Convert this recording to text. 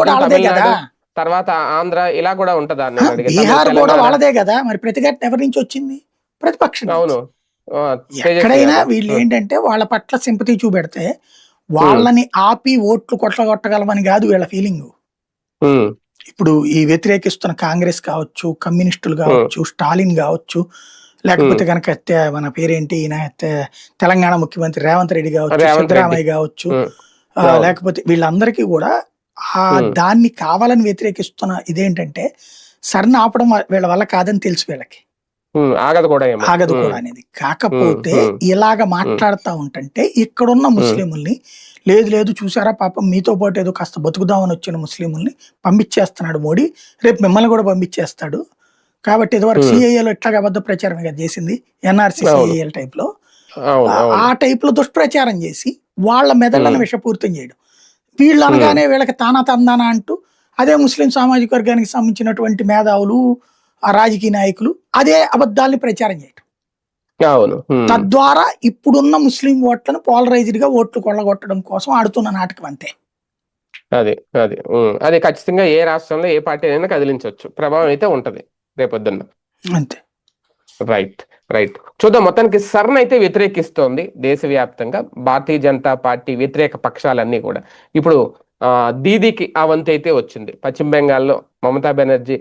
కూడా వాళ్ళదే కదా తర్వాత ఆంధ్ర ఇలా కూడా ఉంటదా. బీహార్ కూడా. వాళ్ళదే కదా మరి ప్రతిఘటన ఎవరి నుంచి వచ్చింది ప్రతిపక్షం. అవును ఎక్కడైనా. వీళ్ళు ఏంటంటే వాళ్ళ పట్ల సింపతి చూపెడితే వాళ్ళని ఆపి ఓట్లు కొట్టగొట్టగలమని కాదు వీళ్ళ ఫీలింగ్ ఇప్పుడు ఈ వ్యతిరేకిస్తున్న కాంగ్రెస్ కావచ్చు కమ్యూనిస్టులు కావచ్చు స్టాలిన్ కావచ్చు లేకపోతే కనుక మన పేరేంటి ఈయన తెలంగాణ ముఖ్యమంత్రి రేవంత్ రెడ్డి కావచ్చు. సిద్ధరామయ్య కావచ్చు. లేకపోతే వీళ్ళందరికీ కూడా ఆ. దాన్ని కావాలని వ్యతిరేకిస్తున్న ఇదేంటంటే సరణ ఆపడం వీళ్ళ వల్ల కాదని తెలుసు వీళ్ళకి. ఆగదు కూడా ఆగదు కూడా అనేది. కాకపోతే. ఇలాగ మాట్లాడుతూ ఉంటుంటే ఇక్కడున్న ముస్లింల్ని లేదు లేదు చూసారా పాపం మీతో పాటు ఏదో కాస్త బతుకుదామని వచ్చిన ముస్లింల్ని పంపించేస్తున్నాడు మోడీ. రేపు మిమ్మల్ని కూడా పంపించేస్తాడు. కాబట్టి ఇదివరకు. సిఐఏలో ఇట్లాగ అబద్ధ ప్రచారం కదా చేసింది ఎన్ఆర్సీ. సిఐఎల్ టైప్లో ఆ- టైప్లో దుష్ప్రచారం చేసి వాళ్ళ మెదళ్ళను. విషపూరితం చేయడం. వీళ్ళు అనగానే వీళ్ళకి తానా తందానా అంటూ అదే ముస్లిం సామాజిక వర్గానికి సంబంధించినటువంటి మేధావులు ఆ రాజకీయ నాయకులు అదే అబద్ధాల్ని ప్రచారం ఉమ్, తద్వారా ఇప్పుడున్న ముస్లిం ఓట్లను పోలరైజ్డ్గా ఓట్లు కొల్లగొట్టడం కోసం ఆడుతున్న నాటకం అంతే. అది అది అది ఖచ్చితంగా ఏ రాష్ట్రంలో ఏ పార్టీ అయినా కదిలించవచ్చు. ప్రభావం అయితే ఉంటది రేపొద్దున్న. అంతే. రైట్. రైట్ చూద్దాం మొత్తానికి సర్న్ అయితే వ్యతిరేకిస్తోంది దేశవ్యాప్తంగా. భారతీయ జనతా పార్టీ వ్యతిరేక పక్షాలన్నీ కూడా. ఇప్పుడు ఆ, దీదీకి ఆ వంతు అయితే వచ్చింది. పశ్చిమ బెంగాల్లో మమతా బెనర్జీ